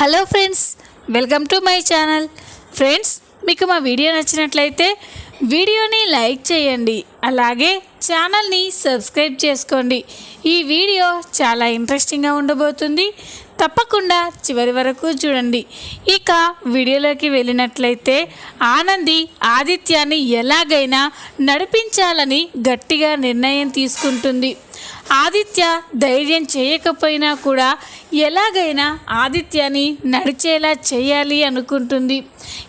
Hello friends welcome to my channel. Friends మీకు మా video నచ్చినట్లయితే వీడియోని లైక్ చేయండి అలాగే ఛానల్ని సబ్స్క్రైబ్ చేసుకోండి. ఈ వీడియో చాలా ఇంట్రెస్టింగ్గా ఉండబోతుంది. తప్పకుండా చివరి వరకు చూడండి. ఇక వీడియోలోకి వెళ్ళినట్లయితే ఆనంది ఆదిత్యాన్ని ఎలాగైనా నడిపించాలని గట్టిగా నిర్ణయం తీసుకుంటుంది. ఆదిత్య ధైర్యం చేయకపోయినా కూడా ఎలాగైనా ఆదిత్యని నడిచేలా చేయాలి అనుకుంటుంది.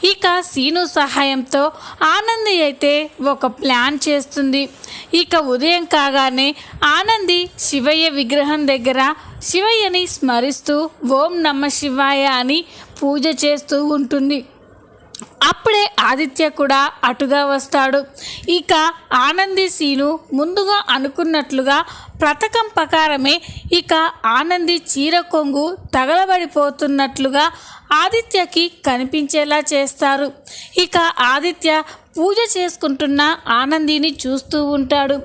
ఇక సీను సహాయంతో ఆనంది అయితే ఒక ప్లాన్ చేస్తుంది. ఇక ఉదయం కాగానే ఆనంది శివయ్య విగ్రహం దగ్గర శివయ్యని స్మరిస్తూ ఓం నమ శివాయ అని పూజ చేస్తూ ఉంటుంది. అప్పుడే ఆదిత్య కూడా అటుగా వస్తాడు. ఇక ఆనంది సీను ముందుగా అనుకున్నట్లుగా పథకం ప్రకారమే ఇక ఆనంది చీర కొంగు తగలబడిపోతున్నట్లుగా ఆదిత్యకి కనిపించేలా చేస్తారు. ఇక ఆదిత్య పూజ చేసుకుంటున్న ఆనందిని చూస్తూ ఉంటాడు.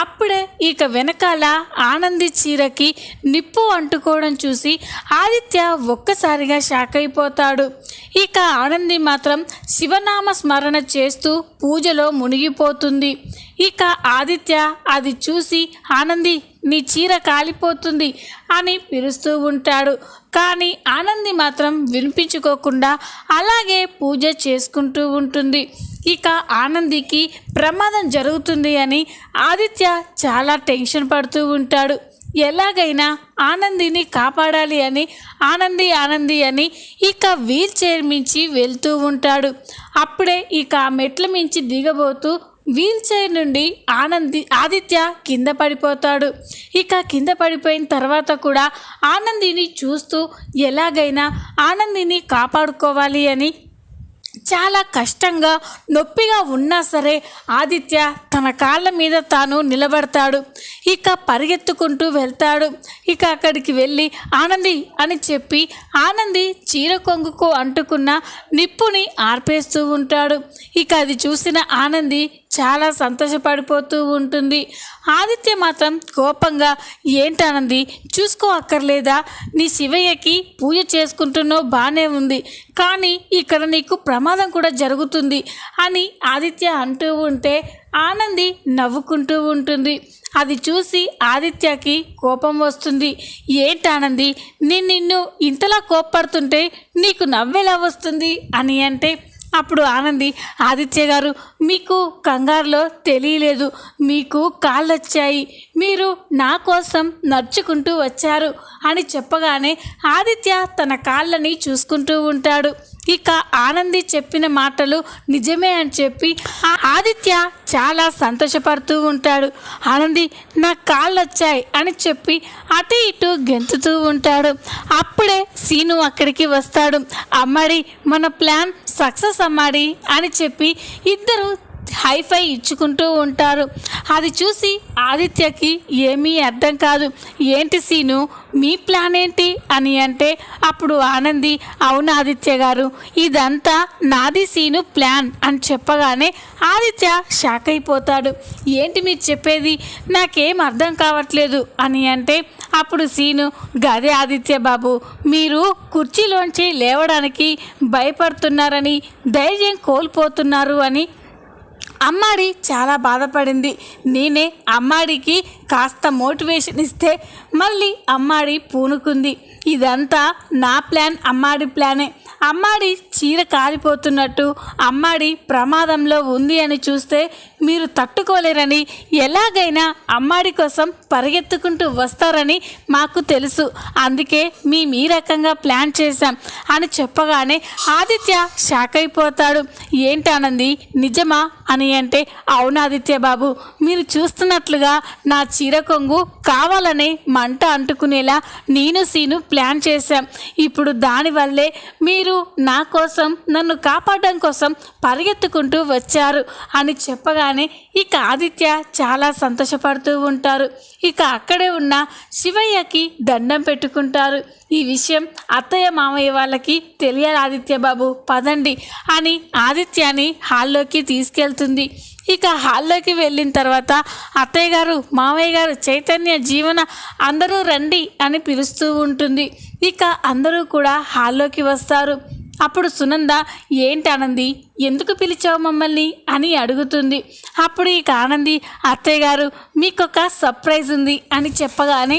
అప్పుడే ఇక వెనకాల ఆనంది చీరకి నిప్పు అంటుకోవడం చూసి ఆదిత్య ఒక్కసారిగా షాక్ అయిపోతాడు. ఇక ఆనంది మాత్రం శివనామ స్మరణ చేస్తూ పూజలో మునిగిపోతుంది. ఇక ఆదిత్య అది చూసి ఆనంది నీ చీర కాలిపోతుంది అని పిలుస్తూ ఉంటాడు. కానీ ఆనంది మాత్రం వినిపించుకోకుండా అలాగే పూజ చేసుకుంటూ ఉంటుంది. ఇక ఆనందికి ప్రమాదం జరుగుతుంది అని ఆదిత్య చాలా టెన్షన్ పడుతూ ఉంటాడు. ఎలాగైనా ఆనందిని కాపాడాలి అని ఆనంది ఆనంది అని ఇక వీల్ చైర్ మించి వెళ్తూ ఉంటాడు. అప్పుడే ఇక ఆ మెట్ల మించి దిగబోతూ వీల్ చైర్ నుండి ఆనంది ఆదిత్య కింద పడిపోతాడు. ఇక కింద పడిపోయిన తర్వాత కూడా ఆనందిని చూస్తూ ఎలాగైనా ఆనందిని కాపాడుకోవాలి అని చాలా కష్టంగా నొప్పిగా ఉన్నా సరే ఆదిత్య తన కాళ్ళ మీద తాను నిలబడతాడు. ఇక పరిగెత్తుకుంటూ వెళ్తాడు. ఇక అక్కడికి వెళ్ళి ఆనంది అని చెప్పి ఆనంది చీర కొంగుకు అంటుకున్న నిప్పుని ఆర్పేస్తూ ఉంటాడు. ఇక అది చూసిన ఆనంది చాలా సంతోషపడిపోతూ ఉంటుంది. ఆదిత్య మాత్రం కోపంగా ఏంటనంది చూసుకో అక్కర్లేదా? నీ శివయ్యకి పూజ చేసుకుంటున్నావు బాగానే ఉంది. కానీ ఇక్కడ నీకు ప్రమాదం కూడా జరుగుతుంది అని ఆదిత్య అంటూ ఉంటే ఆనంది నవ్వుకుంటూ ఉంటుంది. అది చూసి ఆదిత్యకి కోపం వస్తుంది. ఏంటానంది నేను నిన్ను ఇంతలా కోప్పడుతుంటే నీకు నవ్వెలా వస్తుంది? అని అంటే అప్పుడు ఆనంది ఆదిత్య గారు మీకు కంగారులో తెలియలేదు. మీకు కాళ్ళు వచ్చాయి మీరు నా కోసం నడుచుకుంటూ వచ్చారు అని చెప్పగానే ఆదిత్య తన కాళ్ళని చూసుకుంటూ ఉంటాడు. ఇక ఆనంది చెప్పిన మాటలు నిజమే అని చెప్పి ఆ ఆదిత్య చాలా సంతోషపడుతూ ఉంటాడు. ఆనంది నా కాళ్ళు వచ్చాయి అని చెప్పి అటు ఇటు గెంతుతూ ఉంటాడు. అప్పుడే సీను అక్కడికి వస్తాడు. అమ్మాడి మన ప్లాన్ సక్సెస్ అమ్మాడి అని చెప్పి ఇద్దరు హైఫై ఇచ్చుకుంటూ ఉంటారు. అది చూసి ఆదిత్యకి ఏమీ అర్థం కాదు. ఏంటి సీను మీ ప్లాన్ ఏంటి అని అంటే అప్పుడు ఆనంది అవును ఆదిత్య గారు ఇదంతా నాది సీను ప్లాన్ అని చెప్పగానే ఆదిత్య షాక్ అయిపోతాడు. ఏంటి మీరు చెప్పేది? నాకేం అర్థం కావట్లేదు అని అంటే అప్పుడు సీను గదే ఆదిత్య బాబు మీరు కుర్చీలోంచి లేవడానికి భయపడుతున్నారని ధైర్యం కోల్పోతున్నారు అని అమ్మాడి చాలా బాధపడింది. నేనే అమ్మాడికి కాస్త మోటివేషన్ ఇస్తే మళ్ళీ అమ్మాడి పూనుకుంది. ఇదంతా నా ప్లాన్ అమ్మాడి ప్లానే. అమ్మాడి చీర కాలిపోతున్నట్టు అమ్మాడి ప్రమాదంలో ఉంది అని చూస్తే మీరు తట్టుకోలేరని ఎలాగైనా అమ్మాడి కోసం పరిగెత్తుకుంటూ వస్తారని మాకు తెలుసు. అందుకే మీ మీ రకంగా ప్లాన్ చేశాం అని చెప్పగానే ఆదిత్య షాక్ అయిపోతాడు. ఏంటానంది నిజమా అని అంటే అవును ఆదిత్య బాబు మీరు చూస్తున్నట్లుగా నా చీర కొంగు కావాలనే మంట అంటుకునేలా నేను సీను ప్లాన్ చేశాం. ఇప్పుడు దానివల్లే మీరు నా కోసం నన్ను కాపాడడం కోసం పరిగెత్తుకుంటూ వచ్చారు అని చెప్పగానే ఇక ఆదిత్య చాలా సంతోషపడుతూ ఉంటారు. ఇక అక్కడే ఉన్న శివయ్యకి దండం పెట్టుకుంటారు. ఈ విషయం అత్తయ్య మామయ్య వాళ్ళకి తెలియాలి ఆదిత్య బాబు పదండి అని ఆదిత్యాని హాల్లోకి తీసుకెళ్తుంది. ఇక హాల్లోకి వెళ్ళిన తర్వాత అత్తయ్య గారు మామయ్య గారు చైతన్య జీవన అందరూ రండి అని పిలుస్తూ ఉంటుంది. ఇక అందరూ కూడా హాల్లోకి వస్తారు. అప్పుడు సునంద ఏంటి ఆనంది? ఎందుకు పిలిచావు మమ్మల్ని? అని అడుగుతుంది. అప్పుడు ఇక ఆనంది అత్తయ్య గారు మీకొక సర్ప్రైజ్ ఉంది అని చెప్పగానే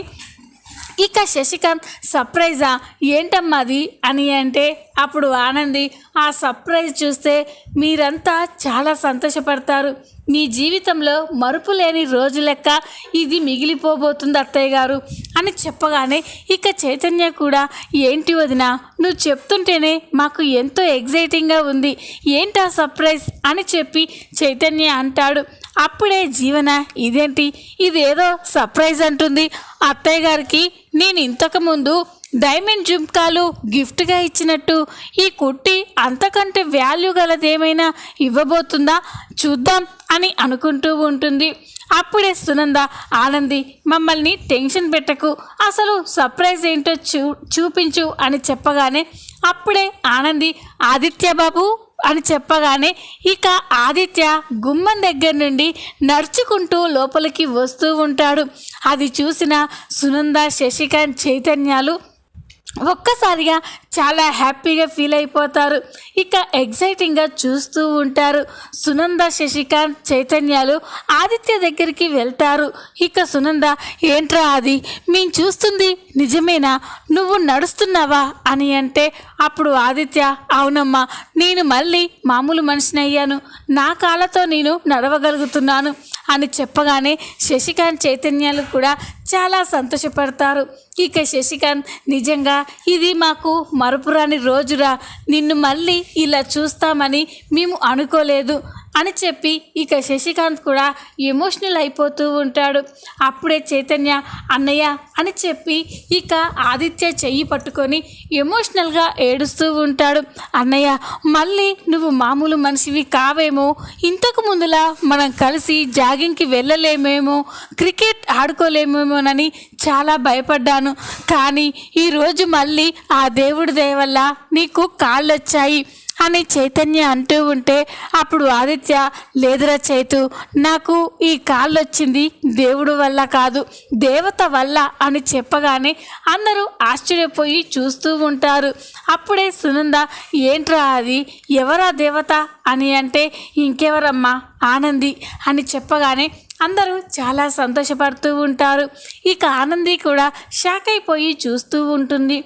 ఇక శశికాంత్ సర్ప్రైజా? ఏంటమ్మాది అని అంటే అప్పుడు ఆనంది ఆ సర్ప్రైజ్ చూస్తే మీరంతా చాలా సంతోషపడతారు. మీ జీవితంలో మరుపు లేని రోజు లెక్క ఇది మిగిలిపోబోతుంది అత్తయ్య గారు. అని చెప్పగానే ఇక చైతన్య కూడా ఏంటి వదిన నువ్వు చెప్తుంటేనే మాకు ఎంతో ఎగ్జైటింగ్గా ఉంది. ఏంటి ఆ సర్ప్రైజ్? అని చెప్పి చైతన్య అంటాడు. అప్పుడే జీవన ఇదేంటి? ఇదేదో సర్ప్రైజ్ అంటుంది. అత్తయ్య గారికి నేను ఇంతకుముందు డైమండ్ జుంకాలు గిఫ్ట్గా ఇచ్చినట్టు. ఈ కుట్టి అంతకంటే వాల్యూ గలదేమైనా ఇవ్వబోతుందా? చూద్దాం అని అనుకుంటూ ఉంటుంది. అప్పుడే సునంద ఆనంది మమ్మల్ని టెన్షన్ పెట్టకు. అసలు సర్ప్రైజ్ ఏంటో చూ చూపించు అని చెప్పగానే అప్పుడే ఆనంది ఆదిత్య బాబు! అని చెప్పగానే ఇక ఆదిత్య గుమ్మం దగ్గర నుండి నడుచుకుంటూ లోపలికి వస్తూ ఉంటాడు. అది చూసిన సునంద శశికాంత్ చైతన్యాలు ఒక్కసారిగా చాలా హ్యాపీగా ఫీల్ అయిపోతారు. ఇక ఎగ్జైటింగ్గా చూస్తూ ఉంటారు. సునంద శశికాంత్ చైతన్యాలు ఆదిత్య దగ్గరికి వెళ్తారు. ఇక సునంద ఏంట్రా అది మేము చూస్తుంది నిజమేనా? నువ్వు నడుస్తున్నావా? అని అంటే అప్పుడు ఆదిత్య అవునమ్మా నేను మళ్ళీ మామూలు మనిషిని అయ్యాను. నా కాళ్ళతో నేను నడవగలుగుతున్నాను అని చెప్పగానే శశికాంత్ చైతన్యాలు కూడా చాలా సంతోషపడతారు. ఇక శశికాంత్ నిజంగా ఇది మాకు మరపురాని రోజురా. నిన్ను మళ్ళీ ఇలా చూస్తామని మేము అనుకోలేదు అని చెప్పి ఇక శశికాంత్ కూడా ఎమోషనల్ అయిపోతూ ఉంటాడు. అప్పుడే చైతన్య అన్నయ్య అని చెప్పి ఇక ఆదిత్య చెయ్యి పట్టుకొని ఎమోషనల్గా ఏడుస్తూ ఉంటాడు. అన్నయ్య మళ్ళీ నువ్వు మామూలు మనిషివి కావేమో. ఇంతకు ముందులా మనం కలిసి జాగింగ్కి వెళ్ళలేమేమో క్రికెట్ ఆడుకోలేమేమోనని చాలా భయపడ్డాను. కానీ ఈరోజు మళ్ళీ ఆ దేవుడి దేవల్ల నీకు కాళ్ళు వచ్చాయి అని చైతన్య అంటూ ఉంటే అప్పుడు ఆదిత్య లేదురా చైతు నాకు ఈ కాళ్ళు వచ్చింది దేవుడు వల్ల కాదు దేవత వల్ల అని చెప్పగానే అందరూ ఆశ్చర్యపోయి చూస్తూ ఉంటారు. అప్పుడే సునంద ఏంట్రా అది? ఎవరా దేవత? అని అంటే ఇంకెవరమ్మా? ఆనంది అని చెప్పగానే అందరూ చాలా సంతోషపడుతూ ఉంటారు. ఇక ఆనంది కూడా షాక్ అయిపోయి చూస్తూ ఉంటుంది.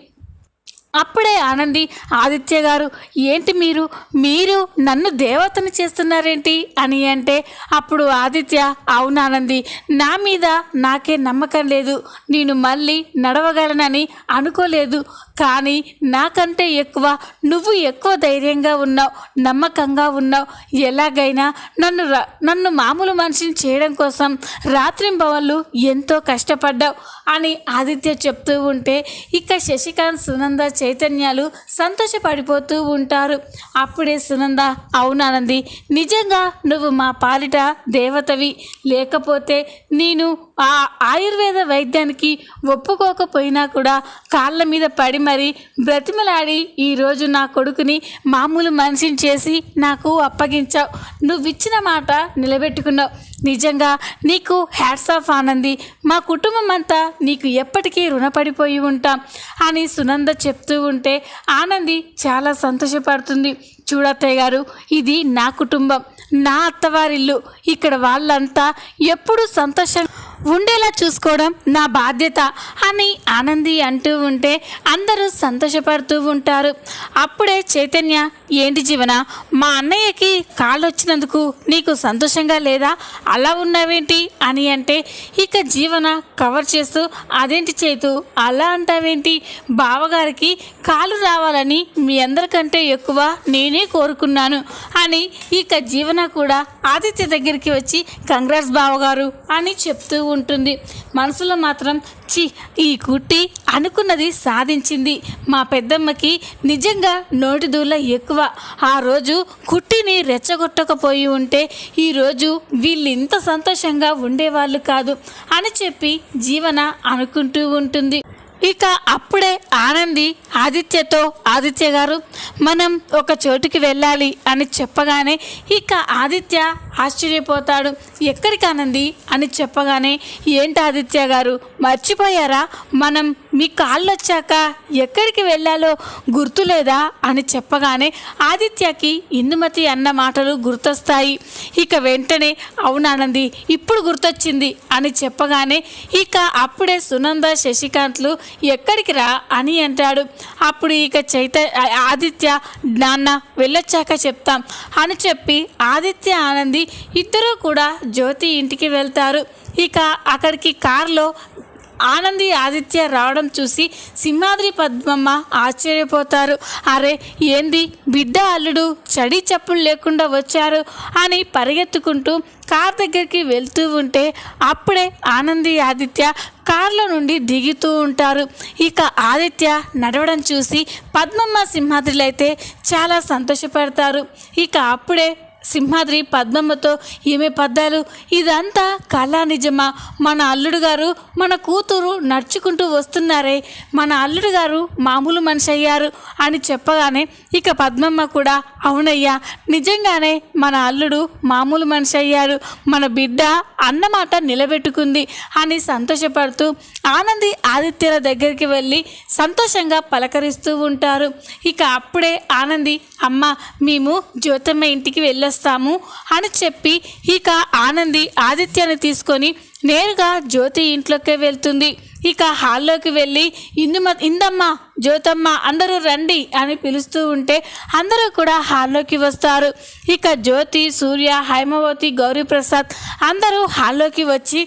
అప్పుడే ఆనంది ఆదిత్య గారు ఏంటి మీరు? మీరు నన్ను దేవతను చేస్తున్నారేంటి? అని అంటే అప్పుడు ఆదిత్య అవును ఆనంది నా మీద నాకే నమ్మకం లేదు. నేను మళ్ళీ నడవగలనని అనుకోలేదు. కానీ నాకంటే ఎక్కువ నువ్వు ఎక్కువ ధైర్యంగా ఉన్నావు నమ్మకంగా ఉన్నావు. ఎలాగైనా నన్ను ర- నన్ను మామూలు మనిషిని చేయడం కోసం రాత్రింబవళ్ళు ఎంతో కష్టపడ్డావు అని ఆదిత్య చెప్తూ ఉంటే ఇక శశికాంత్ సునంద చైతన్యాలు సంతోషపడిపోతూ ఉంటారు. అప్పుడే సునంద అవునానంది నిజంగా నువ్వు మా పాలిట దేవతవి. లేకపోతే నేను ఆ ఆయుర్వేద వైద్యానికి ఒప్పుకోకపోయినా కూడా కాళ్ళ మీద పడి మరి బ్రతిమలాడి ఈరోజు నా కొడుకుని మామూలు మనిషిని చేసి నాకు అప్పగించావు. నువ్విచ్చిన మాట నిలబెట్టుకున్నావు. నిజంగా నీకు హ్యాట్స్ ఆఫ్ ఆనంది. మా కుటుంబం అంతా నీకు ఎప్పటికీ రుణపడిపోయి ఉంటాం అని సునంద చెప్తూ ఉంటే ఆనంది చాలా సంతోషపడుతుంది. చూడత్తయ్య గారు ఇది నా కుటుంబం నా అత్తవారిల్లు. ఇక్కడ వాళ్ళంతా ఎప్పుడూ సంతోషం ఉండేలా చూసుకోవడం నా బాధ్యత అని ఆనంది అంటూ ఉంటే అందరూ సంతోషపడుతూ ఉంటారు. అప్పుడే చైతన్య ఏంటి జీవన మా అన్నయ్యకి కాళ్ళు వచ్చినందుకు నీకు సంతోషంగా లేదా? అలా ఉన్నావేంటి? అని అంటే ఇక జీవన కవర్ చేస్తూ అదేంటి చేతు? అలా అంటావేంటి? బావగారికి కాలు రావాలని మీ అందరికంటే ఎక్కువ నేనే కోరుకున్నాను అని ఇక జీవన కూడా ఆదిత్య దగ్గరికి వచ్చి కంగ్రాట్స్ బావగారు అని చెప్తూ ఉంటుంది. మనసులో మాత్రం చి ఈ కుట్టి అనుకున్నది సాధించింది. మా పెద్దమ్మకి నిజంగా నోటి దూల ఎక్కువ. ఆ రోజు కుట్టిని రెచ్చగొట్టకపోయి ఉంటే ఈరోజు వీళ్ళు ఇంత సంతోషంగా ఉండేవాళ్ళు కాదు అని చెప్పి జీవన అనుకుంటూ ఉంటుంది. ఇక అప్పుడే ఆనంది ఆదిత్యతో ఆదిత్య గారు మనం ఒక చోటుకి వెళ్ళాలి అని చెప్పగానే ఇక ఆదిత్య ఆశ్చర్యపోతాడు. ఎక్కడికి ఆనంది? అని చెప్పగానే ఏంటి ఆదిత్య గారు మర్చిపోయారా? మనం మీ కాళ్ళు వచ్చాక ఎక్కడికి వెళ్ళాలో గుర్తులేదా అని చెప్పగానే ఆదిత్యకి ఇందుమతి అన్న మాటలు గుర్తొస్తాయి. ఇక వెంటనే అవునానంది ఇప్పుడు గుర్తొచ్చింది అని చెప్పగానే ఇక అప్పుడే సునంద శశికాంత్లు ఎక్కడికి రా అని అంటాడు. అప్పుడు ఇక చైత ఆదిత్య నాన్న వెళ్ళొచ్చాక చెప్తాం అని చెప్పి ఆదిత్య ఆనంది ఇద్దరూ కూడా జ్యోతి ఇంటికి వెళ్తారు. ఇక అక్కడికి కారులో ఆనంది ఆదిత్య రావడం చూసి సింహాద్రి పద్మమ్మ ఆశ్చర్యపోతారు. అరే ఏంది? బిడ్డ అల్లుడు చడి చప్పులు లేకుండా వచ్చారు అని పరిగెత్తుకుంటూ కార్ దగ్గరికి వెళ్తూ ఉంటే అప్పుడే ఆనంది ఆదిత్య కార్లో నుండి దిగుతూ ఉంటారు. ఇక ఆదిత్య నడవడం చూసి పద్మమ్మ సింహాద్రిలు అయితే చాలా సంతోషపడతారు. ఇక అప్పుడే సింహాద్రి పద్మమ్మతో ఏమే పద్దాలు? ఇదంతా కళా నిజమా? మన అల్లుడు గారు మన కూతురు నడుచుకుంటూ వస్తున్నారే. మన అల్లుడు గారు మామూలు మనిషి అయ్యారు అని చెప్పగానే ఇక పద్మమ్మ కూడా అవునయ్యా నిజంగానే మన అల్లుడు మామూలు మనిషి అయ్యారు. మన బిడ్డ అన్నమాట నిలబెట్టుకుంది అని సంతోషపడుతూ ఆనంది ఆదిత్యుల దగ్గరికి వెళ్ళి సంతోషంగా పలకరిస్తూ ఉంటారు. ఇక అప్పుడే ఆనంది అమ్మ మేము జ్యోతమ్మ ఇంటికి చేస్తాము అని చెప్పి ఇక ఆనంది ఆదిత్యని తీసుకొని నేరుగా జ్యోతి ఇంట్లోకే వెళ్తుంది. ఇక హాల్లోకి వెళ్ళి ఇందుమ ఇందమ్మ జ్యోతమ్మ అందరూ రండి అని పిలుస్తూ ఉంటే అందరూ కూడా హాల్లోకి వస్తారు. ఇక జ్యోతి సూర్య హైమవతి గౌరీప్రసాద్ అందరూ హాల్లోకి వచ్చి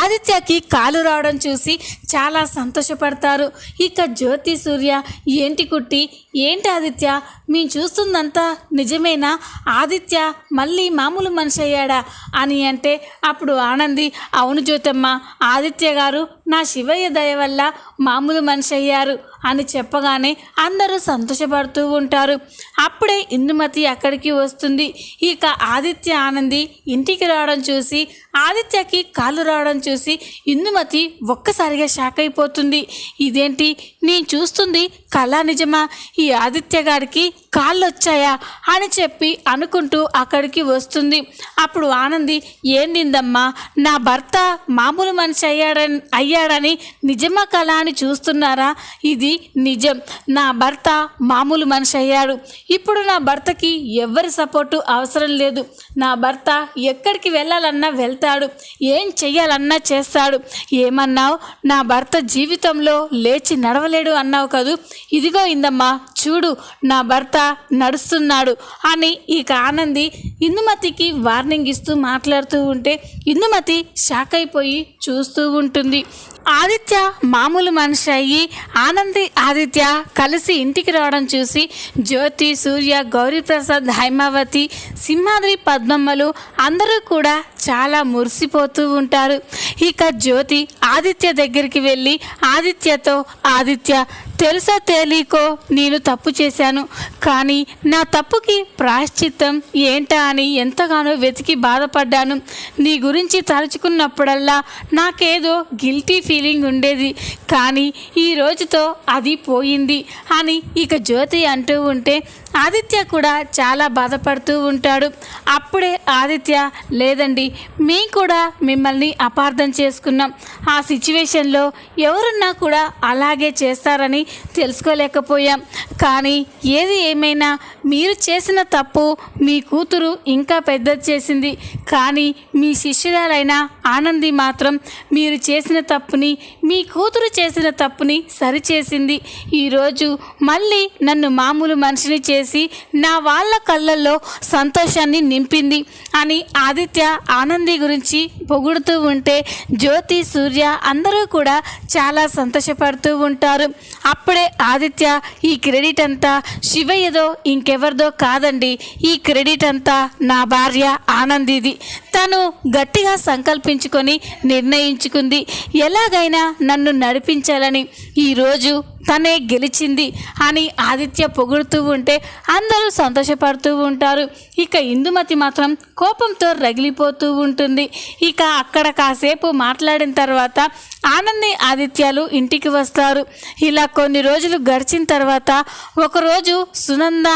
ఆదిత్యకి కాలు రావడం చూసి చాలా సంతోషపడతారు. ఇక జ్యోతి సూర్య ఏంటి కుట్టి? ఏంటి ఆదిత్య? మేము చూస్తుందంతా నిజమేనా? ఆదిత్య మళ్ళీ మామూలు మనిషి అయ్యాడా? అని అంటే అప్పుడు ఆనంది అవును జ్యోతమ్మ ఆదిత్య గారు నా శివయ్య దయ వల్ల మామూలు మనిషి అయ్యారు అని చెప్పగానే అందరూ సంతోషపడుతూ ఉంటారు. అప్పుడే ఇందుమతి అక్కడికి వస్తుంది. ఇక ఆదిత్య ఆనంది ఇంటికి రావడం చూసి ఆదిత్యకి కాళ్ళు రావడం చూసి ఇందుమతి ఒక్కసారిగా షాక్ అయిపోతుంది ఇదేంటి? నేను చూస్తుంది కళా నిజమా? ఈ ఆదిత్య గారికి కాళ్ళు వచ్చాయా అని చెప్పి అనుకుంటూ అక్కడికి వస్తుంది. అప్పుడు ఆనంది ఏందిందమ్మా నా భర్త మామూలు మనిషి అయ్యాడని అయ్యాడని నిజమా కళ అని చూస్తున్నారా? ఇది నిజం. నా భర్త మామూలు మనిషి అయ్యాడు. ఇప్పుడు నా భర్తకి ఎవరి సపోర్టు అవసరం లేదు. నా భర్త ఎక్కడికి వెళ్ళాలన్నా వెళ్తాడు. ఏం చెయ్యాలన్నా చేస్తాడు. ఏమన్నావు? నా భర్త జీవితంలో లేచి నడవలేడు అన్నావు కదూ. ఇదిగో ఇందమ్మా చూడు నా భర్త నడుస్తున్నాడు అని ఇక ఆనంది ఇందుమతికి వార్నింగ్ ఇస్తూ మాట్లాడుతూ ఉంటే ఇందుమతి షాక్ అయిపోయి చూస్తూ ఉంటుంది. ఆదిత్య మామూలు మనిషి అయ్యి ఆనంది ఆదిత్య కలిసి ఇంటికి రావడం చూసి జ్యోతి సూర్య గౌరీప్రసాద్ హైమావతి సింహాద్రి పద్మమ్మలు అందరూ కూడా చాలా మురిసిపోతూ ఉంటారు. ఇక జ్యోతి ఆదిత్య దగ్గరికి వెళ్ళి ఆదిత్యతో ఆదిత్య తెలుసా తేలికో నేను తప్పు చేశాను. కానీ నా తప్పుకి ప్రాశ్చిత్తం ఏంటా అని ఎంతగానో వెతికి బాధపడ్డాను. నీ గురించి తలుచుకున్నప్పుడల్లా నాకేదో గిల్టీ ఫీలింగ్ ఉండేది. కానీ ఈ రోజుతో అది పోయింది అని ఇక జ్యోతి అంటూ ఉంటే ఆదిత్య కూడా చాలా బాధపడుతూ ఉంటాడు. అప్పుడే ఆదిత్య లేదండి మేము కూడా మిమ్మల్ని అపార్థం చేసుకున్నాం. ఆ సిచ్యువేషన్లో ఎవరున్నా కూడా అలాగే చేస్తారని తెలుసుకోలేకపోయాం. కానీ ఏది ఏమైనా మీరు చేసిన తప్పు మీ కూతురు ఇంకా పెద్దది చేసింది. కానీ మీ శిష్యురాలైన ఆనంది మాత్రం మీరు చేసిన తప్పుని নি మీ కూతురు చేసిన తప్పుని సరిచేసింది. ఈరోజు మళ్ళీ నన్ను మామూలు మనిషిని చేసి నా వాళ్ళ కళ్ళల్లో సంతోషాన్ని నింపింది అని ఆదిత్య ఆనంది గురించి పొగుడుతూ ఉంటే జ్యోతి సూర్య అందరూ కూడా చాలా సంతోషపడుతూ ఉంటారు. అప్పుడే ఆదిత్య ఈ క్రెడిట్ అంతా శివయ్యదో ఇంకెవరిదో కాదండి. ఈ క్రెడిట్ అంతా నా భార్య ఆనందిది. తను గట్టిగా సంకల్పించుకొని నిర్ణయించుకుంది. ఎలాగైనా నన్ను నడిపించాలని ఈరోజు తనే గెలిచింది అని ఆదిత్య పొగుడుతూ ఉంటే అందరూ సంతోషపడుతూ ఉంటారు. ఇక ఇందుమతి మాత్రం కోపంతో రగిలిపోతూ ఉంటుంది. ఇక అక్కడ కాసేపు మాట్లాడిన తర్వాత ఆనంది ఆదిత్యాలు ఇంటికి వస్తారు. ఇలా కొన్ని రోజులు గడిచిన తర్వాత ఒకరోజు సునంద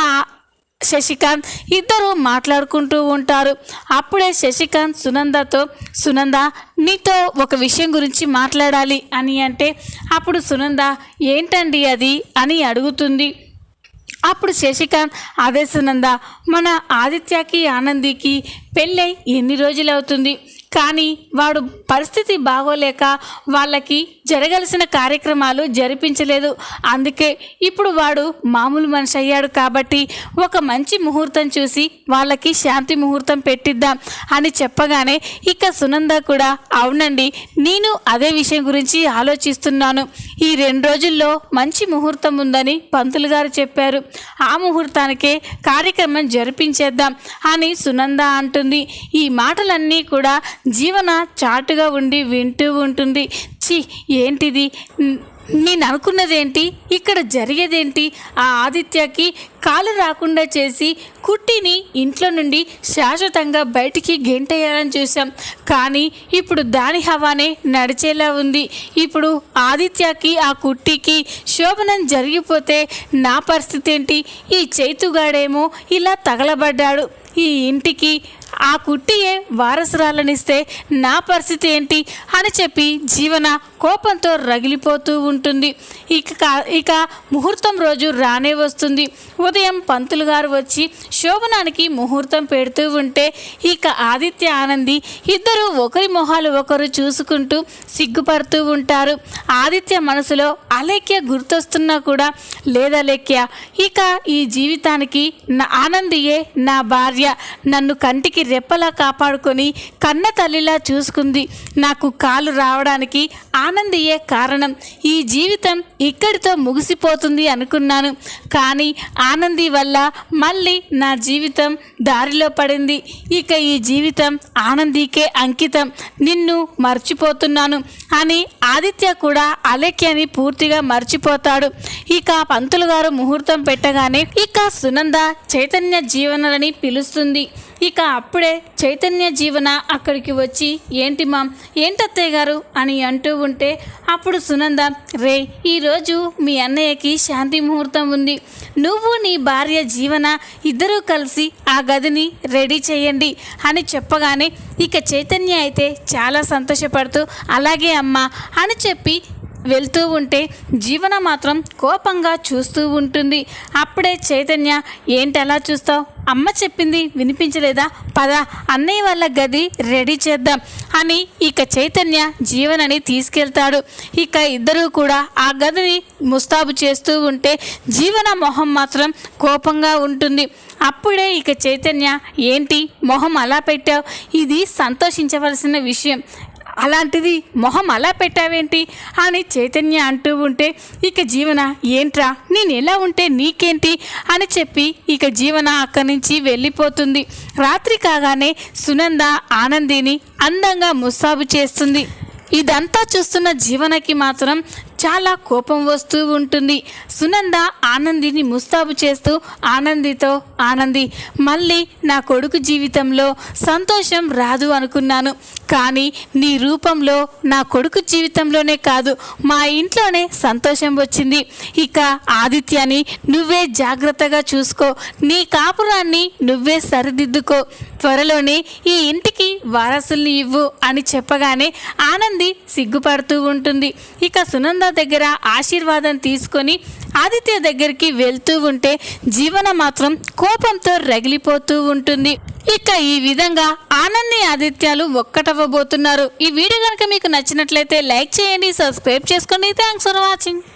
శశికాంత్ ఇద్దరు మాట్లాడుకుంటూ ఉంటారు. అప్పుడే శశికాంత్ సునందతో సునంద నీతో ఒక విషయం గురించి మాట్లాడాలి అని అంటే అప్పుడు సునంద ఏంటండి అది? అని అడుగుతుంది. అప్పుడు శశికాంత్ అదే సునంద మన ఆదిత్యకి ఆనందికి పెళ్ళై ఎన్ని రోజులు అవుతుంది కానీ వాడు పరిస్థితి బాగోలేక వాళ్ళకి జరగాల్సిన కార్యక్రమాలు జరిపించలేదు. అందుకే ఇప్పుడు వాడు మామూలు మనిషి అయ్యాడు కాబట్టి ఒక మంచి ముహూర్తం చూసి వాళ్ళకి శాంతి ముహూర్తం పెట్టిద్దాం అని చెప్పగానే ఇక సునంద కూడా అవునండి నేను అదే విషయం గురించి ఆలోచిస్తున్నాను. ఈ రెండు రోజుల్లో మంచి ముహూర్తం ఉందని పంతులు గారు చెప్పారు. ఆ ముహూర్తానికే కార్యక్రమం జరిపించేద్దాం అని సునంద అంటుంది. ఈ మాటలన్నీ కూడా జీవన చాటుగా ఉండి వింటూ ఉంటుంది. చి ఏంటిది? నేను అనుకున్నదేంటి? ఇక్కడ జరిగేదేంటి? ఆ ఆదిత్యకి కాలు రాకుండా చేసి కుట్టిని ఇంట్లో నుండి శాశ్వతంగా బయటికి గెంటేయాలని చూసాం కానీ ఇప్పుడు దాని హవానే నడిచేలా ఉంది. ఇప్పుడు ఆదిత్యకి ఆ కుట్టికి శోభనం జరిగిపోతే నా పరిస్థితి ఏంటి? ఈ చేతుగాడేమో ఇలా తగలబడ్డాడు. ఈ ఇంటికి ఆ కుట్టియే వారసురాలనిస్తే నా పరిస్థితి ఏంటి అని చెప్పి జీవన కోపంతో రగిలిపోతూ ఉంటుంది. ఇక ఇక ముహూర్తం రోజు రానే వస్తుంది. ఉదయం పంతులు గారు వచ్చి శోభనానికి ముహూర్తం పెడుతూ ఉంటే ఇక ఆదిత్య ఆనంది ఇద్దరు ఒకరి మొహాలు ఒకరు చూసుకుంటూ సిగ్గుపడుతూ ఉంటారు. ఆదిత్య మనసులో అలేఖ్య గుర్తొస్తున్నా కూడా లేదలేఖ్య ఇక ఈ జీవితానికి నా ఆనందియే నా భార్య నన్ను కంటికి రెప్పలా కాపాడుకొని కన్న తల్లిలా చూసుకుంది. నాకు కాలు రావడానికి ఆనందియే కారణం ఈ జీవితం ఇక్కడితో ముగిసిపోతుంది అనుకున్నాను. కానీ ఆనంది వల్ల మళ్ళీ నా జీవితం దారిలో పడింది. ఇక ఈ జీవితం ఆనందికే అంకితం. నిన్ను మర్చిపోతున్నాను అని ఆదిత్య కూడా అలెక్యని పూర్తిగా మర్చిపోతాడు. ఇక పంతులు గారు ముహూర్తం పెట్టగానే ఇక సునంద చైతన్య జీవనలని పిలుస్తుంది. ఇక అప్పుడే చైతన్య జీవన అక్కడికి వచ్చి ఏంటి మామ్ ఏంటత్తయ్య గారు? అని అంటూ ఉంటే అప్పుడు సునంద రే ఈరోజు మీ అన్నయ్యకి శాంతి ముహూర్తం ఉంది. నువ్వు నీ భార్య జీవన ఇద్దరూ కలిసి ఆ గదిని రెడీ చేయండి అని చెప్పగానే ఇక చైతన్య అయితే చాలా సంతోషపడుతూ అలాగే అమ్మా అని చెప్పి వెళ్తూ ఉంటే జీవన మాత్రం కోపంగా చూస్తూ ఉంటుంది. అప్పుడే చైతన్య ఏంటి అలా చూస్తావు? అమ్మ చెప్పింది వినిపించలేదా? పద అన్నయ్య వాళ్ళ గది రెడీ చేద్దాం అని ఇక చైతన్య జీవనని తీసుకెళ్తాడు. ఇక ఇద్దరూ కూడా ఆ గదిని ముస్తాబు చేస్తూ ఉంటే జీవన మొహం మాత్రం కోపంగా ఉంటుంది. అప్పుడే ఇక చైతన్య ఏంటి మొహం అలా పెట్టావు? ఇది సంతోషించవలసిన విషయం. అలాంటిది మొహం అలా పెట్టావేంటి? అని చైతన్య అంటూ ఉంటే ఇక జీవన ఏంట్రా? నేను ఎలా ఉంటే నీకేంటి? అని చెప్పి ఇక జీవన అక్కడి నుంచి వెళ్ళిపోతుంది. రాత్రి కాగానే సునంద ఆనందిని అందంగా ముస్తాబు చేస్తుంది. ఇదంతా చూస్తున్న జీవనకి మాత్రం చాలా కోపం వస్తూ ఉంటుంది. సునంద ఆనందిని ముస్తాబు చేస్తూ ఆనందితో ఆనంది మళ్ళీ నా కొడుకు జీవితంలో సంతోషం రాదు అనుకున్నాను. కానీ నీ రూపంలో నా కొడుకు జీవితంలోనే కాదు మా ఇంట్లోనే సంతోషం వచ్చింది. ఇక ఆదిత్యని నువ్వే జాగ్రత్తగా చూసుకో. నీ కాపురాన్ని నువ్వే సరిదిద్దుకో. త్వరలోనే ఈ ఇంటికి వారసుల్ని ఇవ్వు అని చెప్పగానే ఆనంది సిగ్గుపడుతూ ఉంటుంది. ఇక సునంద దగ్గర ఆశీర్వాదం తీసుకొని ఆదిత్య దగ్గరికి వెళ్తూ ఉంటే జీవన మాత్రం కోపంతో రగిలిపోతూ ఉంటుంది. ఇక ఈ విధంగా ఆనంది ఆదిత్యాలు ఒక్కటవ్వబోతున్నారు. ఈ వీడియో కనుక మీకు నచ్చినట్లయితే లైక్ చేయండి సబ్స్క్రైబ్ చేసుకోండి. Thanks for watching